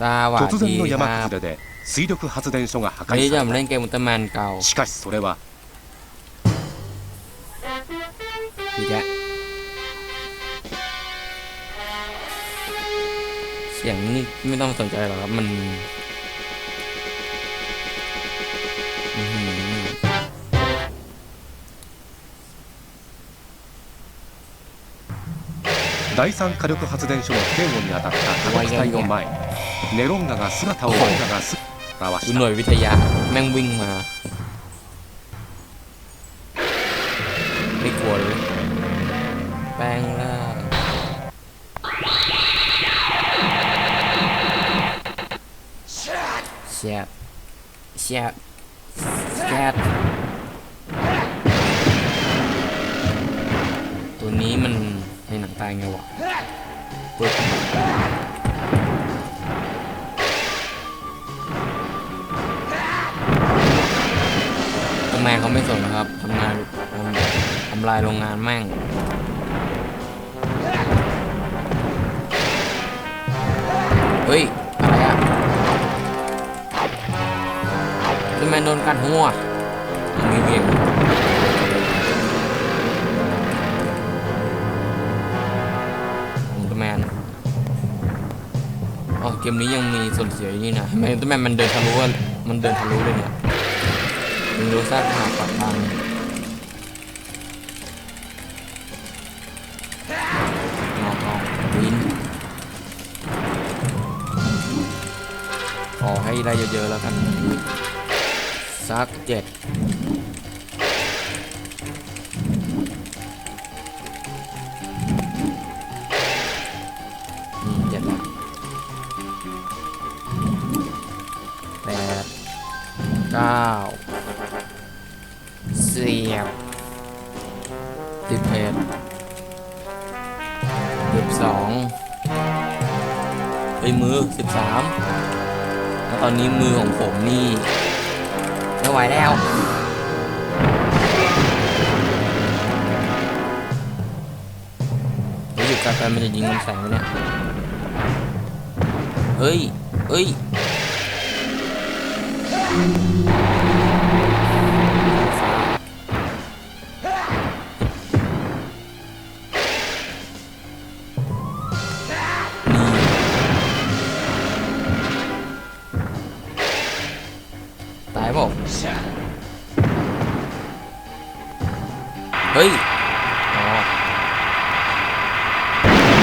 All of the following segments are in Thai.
สวัส 突 ดี 然の ค 山 รับ 崩れで水力発電所が破 วันนี้ 壊 จะ さ มา れ เล่นเกมอุลตร้าแมนเก่า たしかしそれは อีกแล้วเสียงนี่ไม่ต้องสนใจหรอกครับ มัน 第三火力発電所の警護に当たった多国隊の前にネロンガが姿を我らがす現 ดู し หน่ た วยวิทยา แม่งวิ่งมา ไม่กลัวเลย แปลงร่างเชียดเชียดเชียดตัวนี้มันในหนังต ายไงวะปึ๊บทำไมเขาไม่สนนะครับทำงานทำทำลายโรงงานแม่งเฮ้ย อะไรอะทำไมโดนกัดหัวมีเบียง แมนอ๋อเกมนี้ยังมีส่วนเสียอยู่นี่นะทำไมอุลตร้าแมนมันเดินทะลุอะมันเดินทะลุเลยเนี่ยมึงดูซากหาปักทางงอกองวินขอให้ได้เยอะๆแล้วกันสักเจ็ด เก้าเสียบสิบเอ็ดสิบสองเฮ้ยมือสิบสามแล้วตอนนี้มือของผมนี่ไม่ไหวแล้วเดี๋ยวอยู่ไกลไปมันจะยิงมันแสงไหมเนี่ย เฮ้ย เฮ้ย ตายบอกเฮ้ย อ๋อ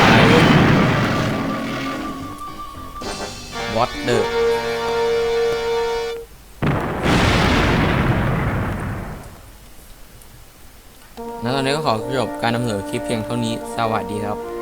ตายเลยวัด แล้วตอนนี้ก็ขอจบการนำเสนอคลิปเพียงเท่านี้ สวัสดีครับ